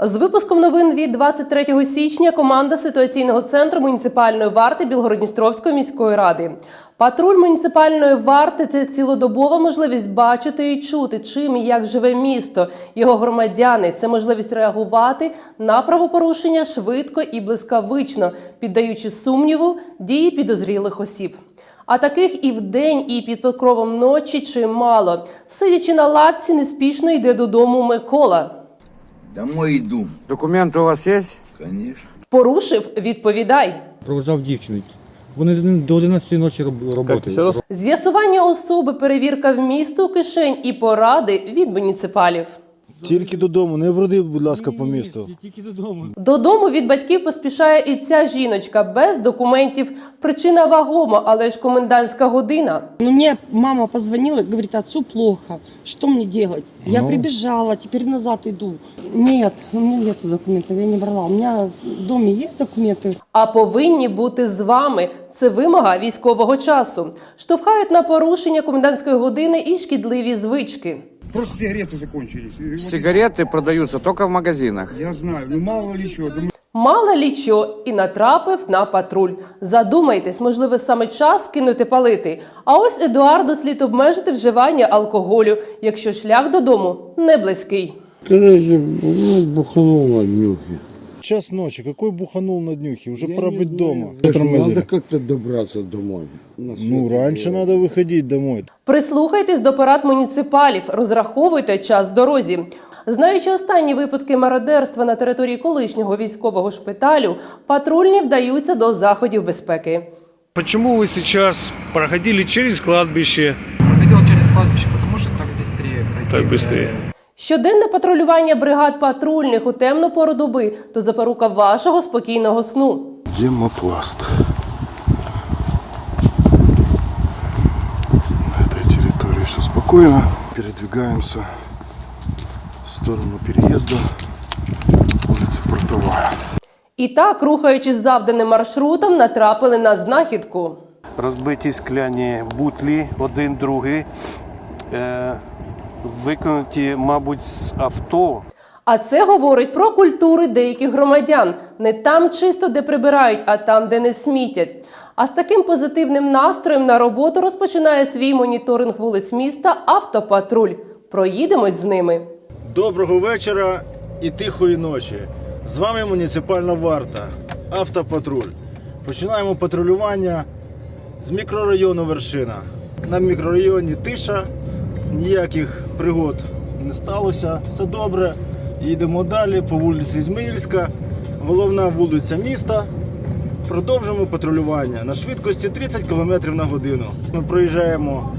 З випуском новин від 23 січня команда ситуаційного центру муніципальної варти Білгородністровської міської ради. Патруль муніципальної варти це цілодобова можливість бачити і чути, чим і як живе місто, його громадяни. Це можливість реагувати на правопорушення швидко і блискавично, піддаючи сумніву дії підозрілих осіб. А таких і вдень, і під покровом ночі чимало. Сидячи на лавці, неспішно йде додому Микола. Домой йду. Документи у вас є? Звісно. Порушив, відповідай. Провожав дівчину. Вони до 11 ночі роботи. З'ясування особи, перевірка в місту, кишень і поради від муніципалів. Тільки додому, не броди, будь ласка, по місту. Тільки додому. Додому від батьків поспішає і ця жіночка без документів. Причина вагома, але ж комендантська година. Ну, мне мама позвонила, говорит, отцу плохо. Что мне делать? Я прибежала, теперь назад иду. Нет, у меня нет документов, я не брала. У меня в доме есть документы. А повинні бути з вами. Це вимога військового часу. Штовхають на порушення комендантської години і шкідливі звички. Просто сигареты закончились. И вот Сигареты продаются только в магазинах. Я знаю, ну мало ли чего. да Мало лі що і натрапив на патруль. Задумайтесь, можливо, саме час кинути палити. А ось Едуарду слід обмежити вживання алкоголю, якщо шлях додому не близький. Короче, ну, буханул на днюхе Час ночі, який буханув на днюхі, уже Я пора не быть знаю. дома. Надо Тормозили. как-то добраться домой. На Ну, свет. раніше треба виходити домой. Прислухайтесь до порад муніципалів, розраховуйте час в дорозі. Знаючи останні випадки мародерства на території колишнього військового шпиталю, патрульні вдаються до заходів безпеки. Почему вы сейчас проходили через кладбище? Проходил через кладбище, потому что так быстрее пройти. Так быстрее. Щоденне патрулювання бригад патрульних у темну пору доби то запорука вашого спокійного сну. Гемопласт. На этой территории все спокойно. Передвигаемся в сторону переезда. Улица Портовая. І так, рухаючись завданим маршрутом, натрапили на знахідку. розбиті скляні бутлі, один другий, е, викинуті, мабуть, з авто. А це говорить про культури деяких громадян. Не там чисто, де прибирають, а там, де не смітять. А з таким позитивним настроєм на роботу розпочинає свій моніторинг вулиць міста Автопатруль. Проїдемось з ними. Доброго вечора і тихої ночі. З вами муніципальна варта, автопатруль. Починаємо патрулювання з мікрорайону Вершина. На мікрорайоні тиша, ніяких пригод не сталося, все добре. Їдемо далі по вулиці Ізмаїльська, головна вулиця міста. Продовжуємо патрулювання на швидкості 30 км на годину. Ми проїжджаємо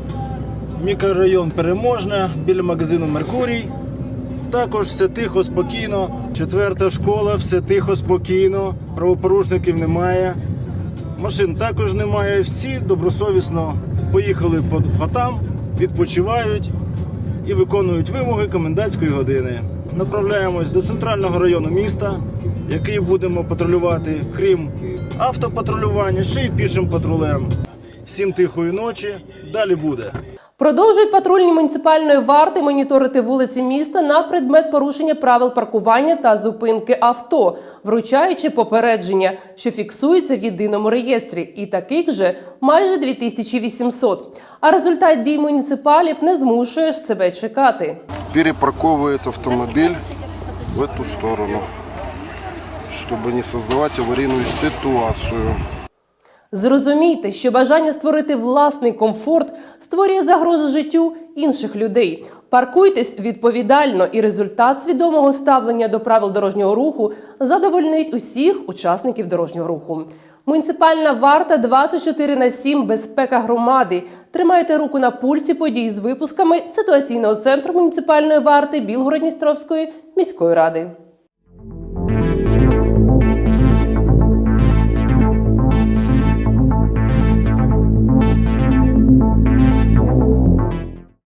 мікрорайон Переможне біля магазину Меркурій. Також все тихо, спокійно. Четверта школа, все тихо, спокійно. Правопорушників немає. Машин також немає. Всі добросовісно поїхали по хатам, відпочивають і виконують вимоги комендантської години. Направляємось до центрального району міста, який будемо патрулювати, крім автопатрулювання, ще й пішим патрулем. Всім тихої ночі. Далі буде. Продовжують патрульні муніципальної варти моніторити вулиці міста на предмет порушення правил паркування та зупинки авто, вручаючи попередження, що фіксуються в єдиному реєстрі, і таких же майже 2800. А результат дій муніципалів не змушує ж себе чекати. Перепарковывает автомобиль в эту сторону, чтобы не создавать аварийную ситуацию. Зрозумійте, що бажання створити власний комфорт створює загрозу життю інших людей. Паркуйтесь відповідально, і результат свідомого ставлення до правил дорожнього руху задовольнить усіх учасників дорожнього руху. Муніципальна варта 24 на 7 безпека громади. Тримайте руку на пульсі подій з випусками ситуаційного центру муніципальної варти Білгород-Дністровської міської ради.